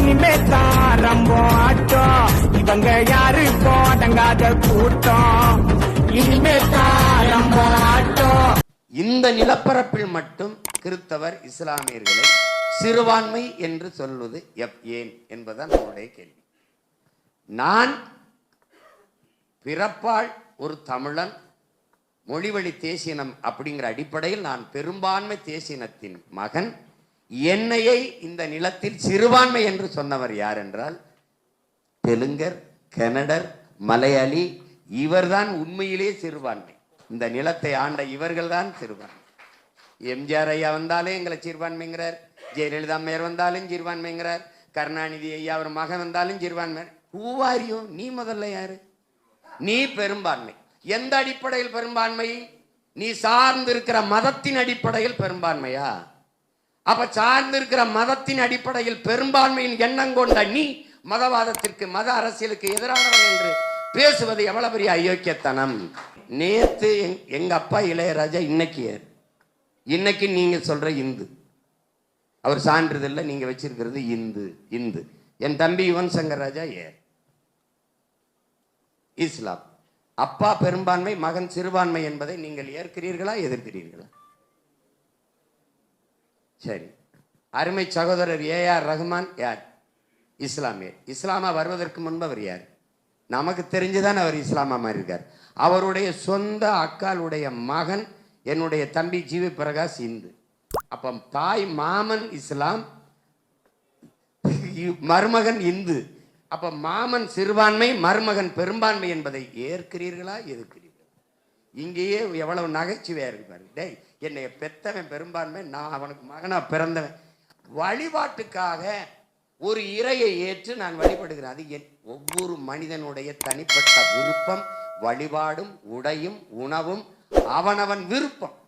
இனிமே தான் ஆட்டம் இவங்க யாரு? போடங்காத கூட்டம். இனிமே தான் ஆட்டம் இந்த நிலப்பரப்பில் மட்டும் கிறித்தவர் இஸ்லாமியர்களை சிறுபான்மை என்று சொல்வது எப் ஏன் என்பதுதான் நம்முடைய கேள்வி. நான் பிறப்பால் ஒரு தமிழன் மொழிவழி தேசியனம் அப்படிங்கிற அடிப்படையில் நான் பெரும்பான்மை தேசியனத்தின் மகன் என்னையை இந்த நிலத்தில் சிறுபான்மை என்று சொன்னவர் யார் என்றால் தெலுங்கர் கன்னடர் மலையாளி இவர்தான் உண்மையிலேயே சிறுபான்மை. இந்த நிலத்தை ஆண்ட இவர்கள்தான் சிறுபான்மை. எம்ஜிஆர் ஐயா வந்தாலே எங்களை சிறுபான்மைங்கிறார் ஜெயலலிதா அம்மையார் வந்தாலும் சிறுபான்மைங்கிறார் கருணாநிதி ஐயா அவர் மகன் வந்தாலும் சிறுபான்மை. பூவாரியோ நீ முதல்ல யாரு? நீ பெரும்பான்மை. எந்த அடிப்படையில் பெரும்பான்மை? நீ சார்ந்திருக்கிற மதத்தின் அடிப்படையில் பெரும்பான்மையா? அப்ப சார்ந்திருக்கிற மதத்தின் அடிப்படையில் பெரும்பான்மையின் எண்ணம் கொண்ட நீ மதவாதத்திற்கு மத அரசியலுக்கு எதிரானவன் என்று பேசுவது எவ்வளவு பெரிய அயோக்கியத்தனம்? நேத்து எங்- எங்க அப்பா இளையராஜா இன்னைக்கு யார்? இன்னைக்கு நீங்க சொல்ற இந்து. அவர் சான்றிதழ்ல நீங்க வச்சிருக்கிறது இந்து இந்து. என் தம்பி யுவன் சங்கர் ராஜா ஏர் இஸ்லாம். அப்பா பெரும்பான்மை மகன் சிறுபான்மை என்பதை நீங்கள் ஏற்கிறீர்களா எதிர்க்கிறீர்களா? சரி. அருமை சகோதரர் ஏஆர் ரஹ்மான் யார்? இஸ்லாமியர். இஸ்லாமா வருவதற்கு முன்பு அவர் யார்? நமக்கு தெரிஞ்சுதான் அவர் இஸ்லாமா மாறியிருக்கார். அவருடைய சொந்த அக்காளுடைய மகன் என்னுடைய தம்பி ஜீவி பிரகாஷ் இந்து. அப்போ தாய் மாமன் இஸ்லாம் மருமகன் இந்து. அப்போ மாமன் சிறுபான்மை மருமகன் பெரும்பான்மை என்பதை ஏற்கிறீர்களா எதுக்கு? இங்கேயே எவ்வளவு நகைச்சுவையாக இருக்கு பாருங்க டேய் என்னை பெத்தவன் பெரும்பான்மை நான் அவனுக்கு மகனாக பிறந்தவன். வழிபாட்டுக்காக ஒரு இறையை ஏற்று நான் வழிபடுகிறேன். அது என் ஒவ்வொரு மனிதனுடைய தனிப்பட்ட விருப்பம். வழிபாடும் உடையும் உணவும் அவனவன் விருப்பம்.